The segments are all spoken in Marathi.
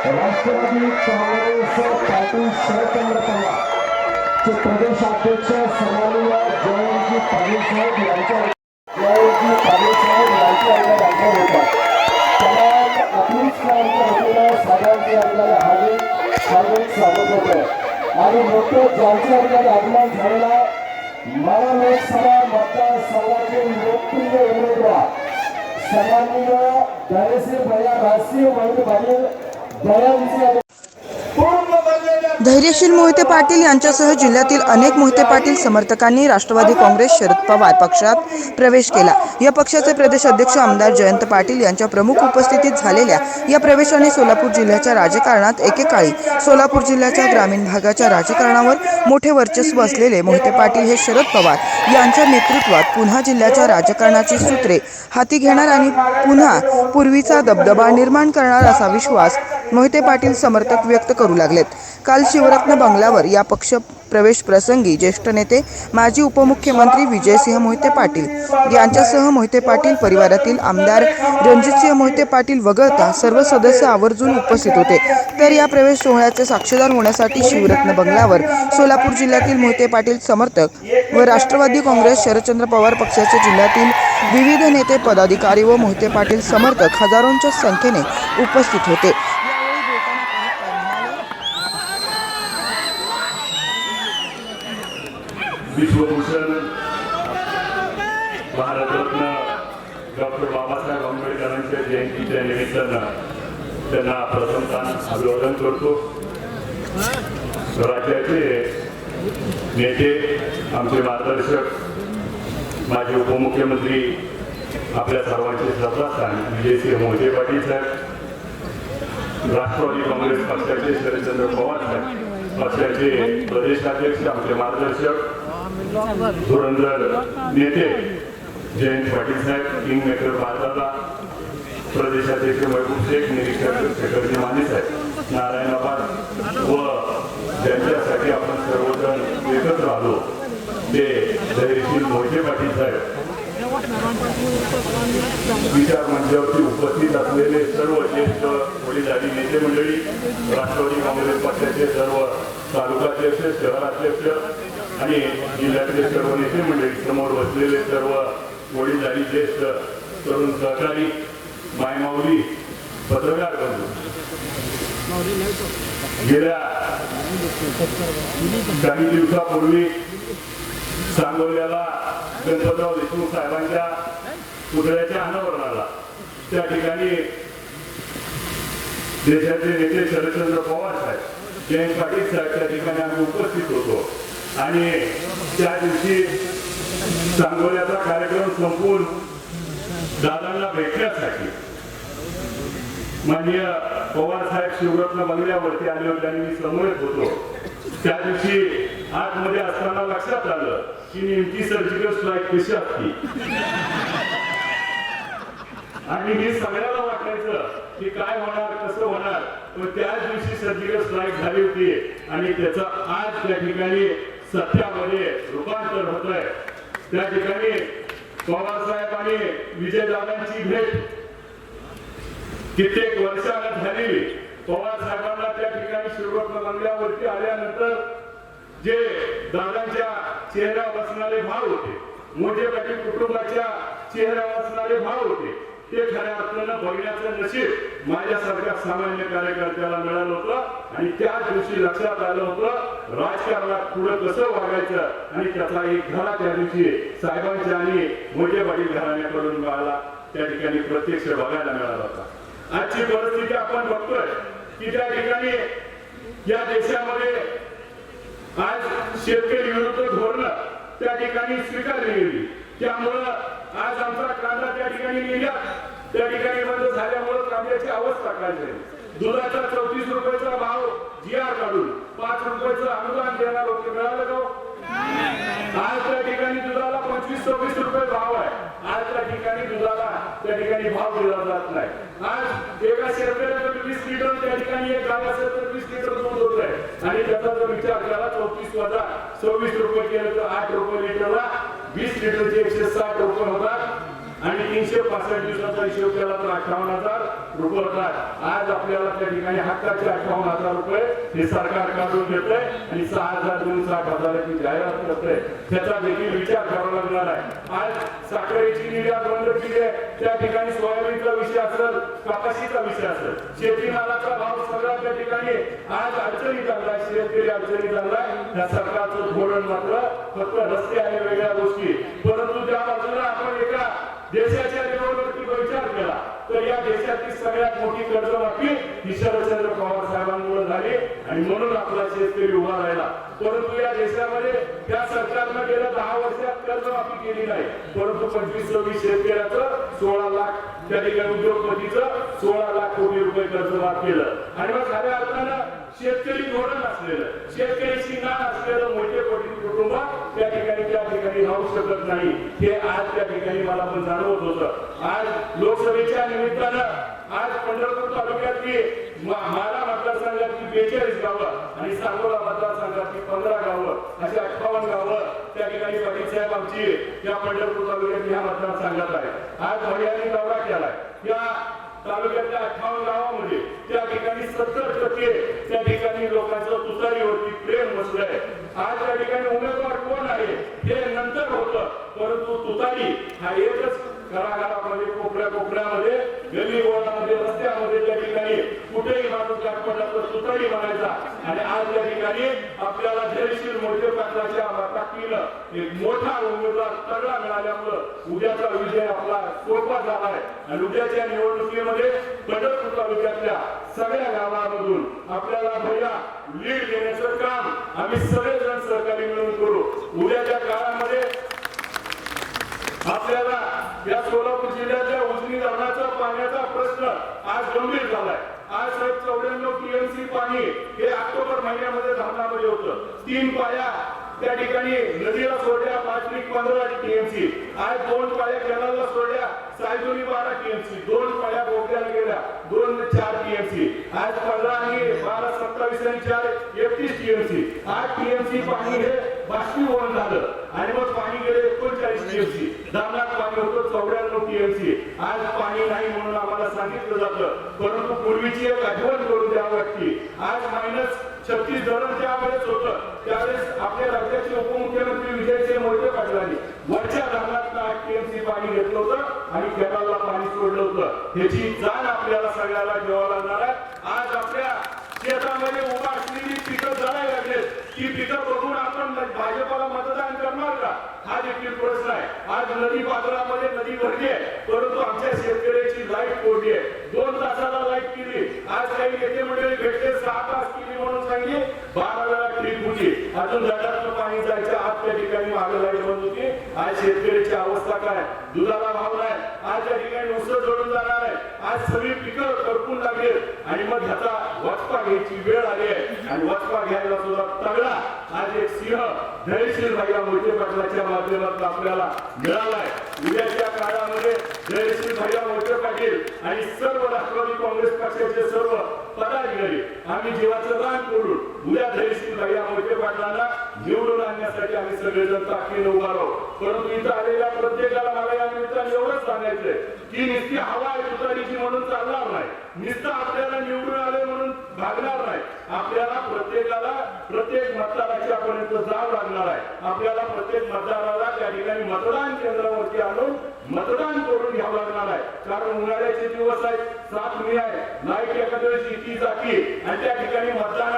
राष्ट्रवादी काँग्रेस पाटील शरदचंद्र पवार चे प्रदेशाध्यक्ष सन्माननीय जयंती पाटील साहेब यांच्या जयंती पाटील साहेब यांच्या आपल्या दाखल होता त्याला आपलीच आमच्या वतीनं सगळ्यांचे आपल्याला हार्दिक हार्दिक स्वागत होतं आणि मोठे ज्यांचे आपल्याला आगमन झालेला मला लोकसभा मतदारसंघाचे लोकप्रिय उमेदवार सन्माननीय धैर्यश्री भैया राष्ट्रीय महिला पाटील धैर्यशील मोहिते पाटील यांच्यासह जिल्ह्यातील अनेक मोहिते पाटील समर्थकांनी राष्ट्रवादी काँग्रेस शरद पवार पक्षात प्रवेश केला. या पक्षाचे प्रदेश अध्यक्ष आमदार जयंत पाटील यांच्या प्रमुख उपस्थितीत झालेल्या या प्रवेशाने सोलापूर जिल्ह्याच्या राजकारणात एकेकाळी सोलापूर जिल्ह्याच्या ग्रामीण भागाच्या राजकारणावर मोठे वर्चस्व असलेले मोहिते पाटील हे शरद पवार यांच्या नेतृत्वात पुन्हा जिल्ह्याच्या राजकारणाची सूत्रे हाती घेणार आणि पुन्हा पूर्वीचा दबदबा निर्माण करणार असा विश्वास मोहिते पाटील समर्थक व्यक्त करू लागलेत. काल शिवरत्न बंगल्यावर या पक्ष प्रवेश प्रसंगी ज्येष्ठ नेते माजी उपमुख्यमंत्री विजयसिंह मोहिते पाटील यांच्यासह मोहिते पाटील परिवारातील आमदार रणजितसिंह मोहिते पाटील वगळता सर्व सदस्य आवर्जून उपस्थित होते. तर या प्रवेश सोहळ्याचे साक्षीदार होण्यासाठी शिवरत्न बंगल्यावर सोलापूर जिल्ह्यातील मोहिते पाटील समर्थक व राष्ट्रवादी काँग्रेस शरदचंद्र पवार पक्षाचे जिल्ह्यातील विविध नेते पदाधिकारी व मोहिते पाटील समर्थक हजारोंच्या संख्येने उपस्थित होते. विश्वभूषण भारतरत्न डॉक्टर बाबासाहेब आंबेडकरांच्या जयंतीच्या निमित्तानं त्यांना प्रथमतः अभिवादन करतो. राज्याचे नेते आमचे मार्गदर्शक माजी उपमुख्यमंत्री आपल्या सर्वांचे श्रद्धास्थान विजयसिंह मोहिते पाटील साहेब राष्ट्रवादी काँग्रेस पक्षाचे शरदचंद्र पवार साहेब पक्षाचे प्रदेशाध्यक्ष आमचे मार्गदर्शक धुरंधर नेते जयंत पाटील साहेब किंग मेकर भारताचा प्रदेशाध्यक्ष महबूब शेख निरीक्षक शेखरजी माने साहेब नारायण आबाद व ज्यांच्यासाठी आपण सर्वजण एकत्र आलो ते धैर्यशील मोहिते पाटील साहेब. विचार मंचावरती उपस्थित असलेले सर्व ज्येष्ठ वडीलधारी नेते मंडळी राष्ट्रवादी काँग्रेस पक्षाचे सर्व तालुकाध्यक्ष शहराध्यक्ष आणि जिल्ह्यातले सर्व नेते मंडळी समोर बसलेले सर्व वडीलधारी ज्येष्ठ तरुण सहकारी मायमाऊली पत्रकार बंधू. गेल्या काही दिवसापूर्वी सांगोल्याला गणपतराव देशमुख साहेबांच्या पुतळ्याच्या अनावरणाला त्या ठिकाणी देशाचे नेते शरदचंद्र पवार साहेब जयंत पाटील साहेब त्या ठिकाणी आम्ही उपस्थित होतो. आणि त्या दिवशी सांगोल्याचा कार्यक्रम संपवून दादांना भेटण्यासाठी माननीय पवार साहेब शिवरत्न बंगल्यावरती आले होते आणि मी समोरच होतो. त्या दिवशी आतमध्ये असताना लक्षात आलं की नेमकी सर्जिकल स्ट्राईक कशी असती. आणि मी सगळ्याला वाटायचं की काय होणार कसं होणार. पण त्याच दिवशी सर्जिकल स्ट्राईक झाली होती आणि त्याचा आज त्या ठिकाणी सत्यामध्ये रूपांतर होत आहे त्या ठिकाणी पवार साहेब विजयदादांची भेट. कित्येक वर्षाला झाली. पवार साहेबांना त्या ठिकाणी शिवरत्न बंगल्यावरती आल्यानंतर जे दादांच्या चेहऱ्यावर असणारे भाव होते मोठे पाटील कुटुंबाच्या चेहऱ्यावर असणारे भाव होते ते खऱ्या अर्थानं बघण्याचं नशीब माझ्यासारख्या सामान्य कार्यकर्त्याला मिळालं होतं आणि त्या दिवशी लक्षात आलं होतं राजकारणात पुढं कसं वागायचं आणि त्याचा एक धडा त्या दिवशी साहेबांच्या आणि मोठे पाटील घराण्याकडून मिळाला. त्या ठिकाणी प्रत्यक्ष बघायला मिळाला होता. आजची परिस्थिती आपण बघतोय की त्या ठिकाणी या देशामध्ये आज शेतकरी विरुद्ध धोरण त्या ठिकाणी स्वीकारली गेली. त्यामुळं आज आमचा कांदा त्या ठिकाणी निर्यात त्या ठिकाणी बंद झाल्यामुळे कांद्याची अवस्था काय झाली दुधाचा चौतीस रुपयाचा भाव जी आर काढून पाच रुपयाचं अनुदान देणार होते मिळालं का हो? आज त्या ठिकाणी दुधाला पंचवीस सव्वीस रुपये भाव आहे. आज त्या ठिकाणी दुधाला त्या ठिकाणी भाव दिला जात नाही. आज एका शेतकऱ्याकडे वीस लिटर त्या ठिकाणी एक गाव असेल तर वीस लिटर दूध होत आहे. आणि त्याचा जर विचार केला चौतीस वजा सव्वीस रुपये केलं तर आठ रुपये लिटरला वीस लिटरचे एकशे साठ रुपये होतात आणि तीनशे पासष्ट दिवसाचा हिशोब केला तर अठ्ठावन्न हजार रुपये होतात. आज आपल्याला त्या ठिकाणी हक्काचे अठ्ठावन्न हजार रुपये हे सरकार काढून देतंय आणि सहा हजार दोन साठ हजाराची जाहिरात करते त्याचा देखील विचार करावा लागणार आहे. आज साखरेची निर्यात बंद केली आहे. त्या ठिकाणी सोयाबीनचा विषय असेल कपाशीचा विषय असेल शेतीमालाचा भाव सगळा त्या ठिकाणी आज अडचणी चालला शेतकरी अडचणी चालला त्या सरकारचं धोरण मात्र फक्त रस्ते आणि वेगळ्या गोष्टी. परंतु त्या बाजूला आपण एका देशाच्या लेवलवरती विचार केला तर या देशातील सगळ्यात मोठी कर्जमाफी ही शरदचंद्र पवार साहेबांमुळे झाली आणि म्हणून आपला शेतकरी उभा राहिला. परंतु या देशामध्ये त्या सरकारनं गेल्या दहा वर्षात कर्जमाफी केली नाही. परंतु पंचवीस सव्वीस शेतकऱ्याचं सोळा लाख त्या ठिकाणी उद्योगपतीचं सोळा लाख कोटी रुपये कर्जमाफ केलं. आणि मग खऱ्या अर्थानं शेतकरी धोरण असलेलं शेतकऱ्याची नाण असलेलं मोठे कोटी कुटुंब त्या ठिकाणी राहू शकत नाही. हे आज त्या ठिकाणी मला पण जाणवत होतं. आज लोकसभेच्या निमित्तानं आज पंढरपूर तालुक्यातली माला मतदारसंघातली बेचाळीस गावं आणि सांगोला मतदारसंघातली पंधरा गावं अशी अठ्ठावन्न गावं त्या ठिकाणी पाटील साहेब आमची या पंढरपूर तालुक्यात या मतदारसंघात आहे. आज भैयानी दौरा केलाय. या तालुक्यातल्या अठ्ठावन्न गावामध्ये त्या ठिकाणी सत्तर टक्के त्या ठिकाणी लोकांचं तुतारीवरती प्रेम बसलंय. आज त्या ठिकाणी उमेदवार कोण आहे? हे नंतर होतं. परंतु तुतारी हा एकच घराघरामध्ये कोपऱ्या कोपऱ्यामध्ये गली गोळामध्ये रस्त्यामध्ये त्या ठिकाणी कुठेही माणूस गाठ पडला तर तुतारी म्हणायचा आणि आज त्या ठिकाणी आपल्याला जयशील मोठे पाटलाच्या ताकदीनं एक मोठा उमेदवार तगडा मिळाल्यामुळं उद्याचा विजय आपला सोपा झाला आहे आणि उद्याच्या निवडणुकीमध्ये पंढरपूर तालुक्यातल्या सगळ्या गावामधून आपल्याला भैया लीड देण्याचं काम आम्ही सगळेजण सहकारी मिळून करू उद्याच्या काळामध्ये आपल्याला या सोलापूर जिल्ह्याच्या उजनी धरणाचा पाण्याचा प्रश्न आज गंभीर झालाय. आज साहेब चौऱ्याण्णव टीएमसी पाणी हे ऑक्टोबर महिन्यामध्ये धरणामध्ये होतं. तीन पाया त्या ठिकाणी नदीला सोडल्या पाच पॉईंट पंधरा टीएमसी आज दोन पाया कॅनलला सोडल्या सायजोनी बारा टीएमसी दोन पाया बोगद्याला गेल्या दोन चार टीएमसी आज पंधरा आणि बारा सत्तावीस आणि चार एकतीस टीएमसी आज टीएमसी पाणी हे बाष्पीभवन झालं. आणि मग पाणी गेले एकोणचाळीस टीएमसी धरणात पाणी होतं चौऱ्याण्णव टीएमसी आज पाणी नाही म्हणून जातं परंतु पूर्वीची एक आठवण करून द्यावं लागते आज मायनस छत्तीस धरण ज्यावेळेस होतं त्यावेळेस आपल्या राज्याचे उपमुख्यमंत्री विजयसिंह मोहिते पाटलांनी वरच्या धरणात टीएमसी पाणी घेतलं होतं आणि केरळला पाणी सोडलं होतं. ह्याची जाण आपल्याला सगळ्याला ठेवावं लागणार आहे. आज आपल्या शेतामध्ये उभा असलेली पिकं जळायला लागलेत. ती पिकं बघून आपण भाजपाला मतदान करणार का? हा देखील प्रश्न आहे. आज नदी पात्रामध्ये नदी भरली आहे. परंतु आमच्या शेतकऱ्याची लाइट कोरली आहे दोन तासाला लाइट केली आज काही नेते मंडळी भेटले सहा तास केली म्हणून सांगितली बारा वेळा ट्रीप होती अजून गटातलं पाणी जायच्या आत त्या ठिकाणी मागे लाइट बंद होती. आज शेतकऱ्याची अवस्था काय? दुधाला भाव नाही. आज त्या ठिकाणी उसळ जोडून जाणार आहे. आज सगळी पिकं करपून लागली आणि मग ह्याचा वचपा घ्यायची वेळ आली आहे. आणि वचपा घ्यायला सुद्धा तगडा आज एक सिंह धैर्यशील भाईला मोठे पाटलाच्या माध्यमातून आपल्याला मिळालाय. उद्याच्या काळामध्ये धैर्यशील भाईला मोठे पाटील आणि सर्व राष्ट्रवादी काँग्रेस पक्षाचे सर्व पदाधिकारी आम्ही जीवाचं रान करून उद्या धैर्यशील भाईला मोठे पाटलांना निवडून आणण्यासाठी आम्ही सगळेजण ताकदीनं उभा राहू. परंतु इथं आलेल्या प्रत्येकाला मला या निमित्ताने एवढंच सांगायचंय की नुसती हवा आहे तुतारीची म्हणून चालणार नाही. नुसतं आपल्याला निवडून आले म्हणून भागणार नाही. आपल्याला प्रत्येकाला प्रत्येक मतदाराच्या पर्यंत जावं लागणार आहे. आपल्याला प्रत्येक मतदाराला त्या ठिकाणी मतदान केंद्रावरती आणून मतदान करून घ्यावं लागणार आहे. कारण उन्हाळ्याचे दिवस आहेत सात मे आहे. लाइट एखाद्या शेती जाती आणि त्या ठिकाणी मतदान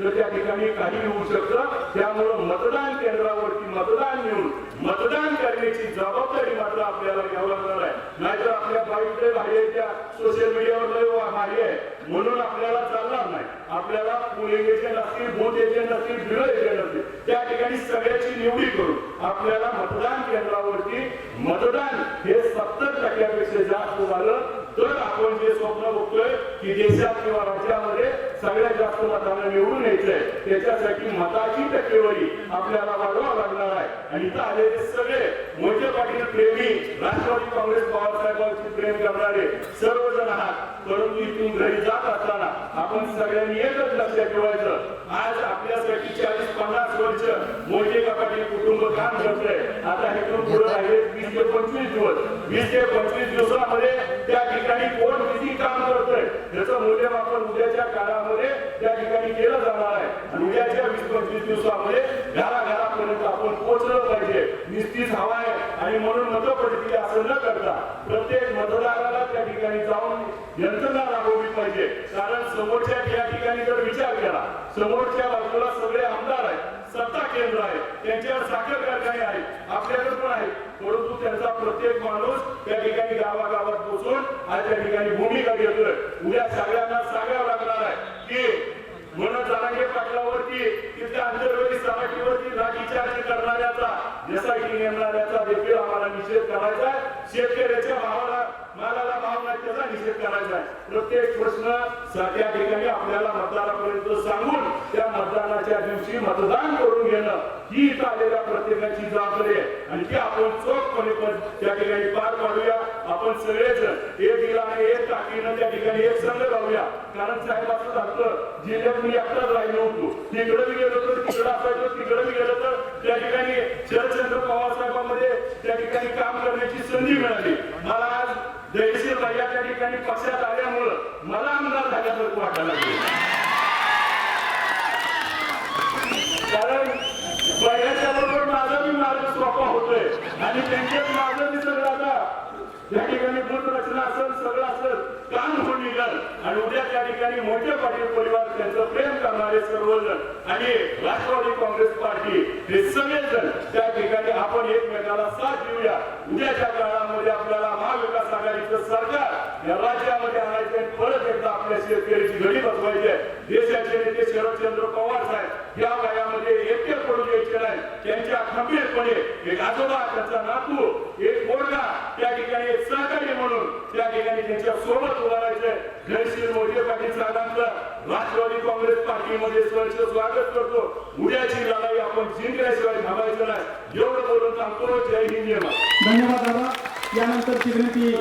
तर त्या ठिकाणी काही होऊ शकतं. त्यामुळं मतदान केंद्रावरती मतदान घेऊन मतदान करण्याची जबाबदारी मात्र आपल्याला घ्यावं लागणार आहे. नाहीतर आपल्या बाईकडे भाज्याच्या सोशल मीडियावर लय भारी आहे. म्हणून आपल्याला चालणार नाही. आपल्याला पुणे एजंट असतील बूथ एजंट असतील बिलो एजंट असतील त्या ठिकाणी सगळ्याची निवडी करून आपल्याला मतदान केंद्रावरती मतदान हे सत्तर टक्क्यापेक्षा जास्त झालं तर आपण जे स्वप्न बघतोय की देशात किंवा राज्यामध्ये सगळ्यात जास्त मतांना निवडून यायचंय. त्याच्यासाठी मताची टक्केवारी आपल्याला वाढवा लागणार आहे. आणि इथं आलेले सगळे मोठे पाटील प्रेमी राष्ट्रवादी काँग्रेस पवारसाहेबांची प्रेम करणारे सर्वजण आहात. परंतु इथून घरी जात असताना आपण सगळ्यांनी एकच लक्षात ठेवायचं. आज आपल्यासाठी चाळीस पन्नास वर्ष मोठे पाटील कुटुंब काम करतंय. आता इथून पुढे राहिले वीस ते पंचवीस दिवस. वीस ते पंचवीस दिवसामध्ये त्या ठिकाणी कोण किती काम करतोय? याचं मूल्यमापन उद्याच्या काळामध्ये त्या ठिकाणी केलं जाणार आहे. आणि उद्याच्या वीस पंचवीस दिवसामध्ये घराघरापर्यंत आपण पोहोचलं पाहिजे. निश्चित हवा आहे. आणि म्हणून मतं पडतील असं न करता प्रत्येक मतदाराला त्या ठिकाणी जाऊन यंत्रणा राबवली पाहिजे. कारण समोरच्या या ठिकाणी जर विचार केला समोरच्या बाजूला सगळे आमदार आहेत सत्ता केंद्र आहे त्यांच्यावर साखर कारखाने आहेत आपल्याकडे पण आहेत परंतु त्यांचा प्रत्येक माणूस त्या ठिकाणी गावागावात पोहोचून आज त्या ठिकाणी भूमिका घेतोय. उद्या सगळ्यांना सांगावं लागणार आहे की म्हणून जरांगे पाटलावरती तिथल्या आंतरवेळी सराठीवरती लाठीचार्ज करणाऱ्याचा एसआयटी नेमणाऱ्याचा देखील आम्हाला निषेध करायचा आहे. शेतकऱ्याच्या निश्चित त्याचा करायचा आहे. प्रत्येक प्रश्न त्या ठिकाणी आपल्याला मतदारापर्यंत सांगून त्या मतदानाच्या दिवशी मतदान करून घेणं ही इथं आलेल्या प्रत्येकाची जबाबदारी आहे. आणि ती आपण चोखपणे पण त्या ठिकाणी पार पाडूया. आपण सगळेजण एक दिलाने एक टाकीनं त्या ठिकाणी एक संघ राहूया. कारण साहेब असं झालं जिल्ह्यात मी एकटाच राहिलो होतो. तिकडे मी गेलो तर तिकडं असायचो तिकडे मी गेलो तर त्या ठिकाणी शरदचंद्र पवार साहेबांमध्ये त्या ठिकाणी काम करण्याची संधी मिळाली. मला आज जयशील भैया त्या ठिकाणी पक्षात आल्यामुळं मला आमदार झाल्यासारखं वाटायला लागले. कारण बऱ्याचच्या बरोबर माझा मी मार्ग सोपा होतोय. आणि त्यांच्यात माझं मी सगळं आता या ठिकाणी बुद्ध रचना असेल सगळं असेल काम होऊन निघाल. आणि उद्या त्या ठिकाणी मोठे पाटील परिवार त्यांचं प्रेम करणारे सर्वजण आणि राष्ट्रवादी काँग्रेस पार्टी हे सगळेजण त्या ठिकाणी आपण एकमेकाला साथ देऊया. उद्याच्या काळामध्ये आपल्याला सरकार या राज्यामध्ये आणायचे परत एकदा आपल्या शेतकऱ्याची घडी बसवायची आहे. देशाचे नेते शरदचंद्र पवार साहेब या वयामध्ये एकटे पडू द्यायचे नाही. त्यांच्या खंबीरपणे एक आजोबा त्यांचा नातू एक पोरगा त्या ठिकाणी एक सहकारी म्हणून त्या ठिकाणी त्यांच्यासोबत उभा राहायचंय. घनशील मोठे पाटील साहेबांचं राष्ट्रवादी काँग्रेस पार्टीमध्ये स्वच्छ स्वागत करतो. उद्याची लढाई आपण जिंकल्याशिवाय थांबायचं नाही. एवढं बोलून सांगतो जय हिंद धन्यवाद दादा यानंतर विनंती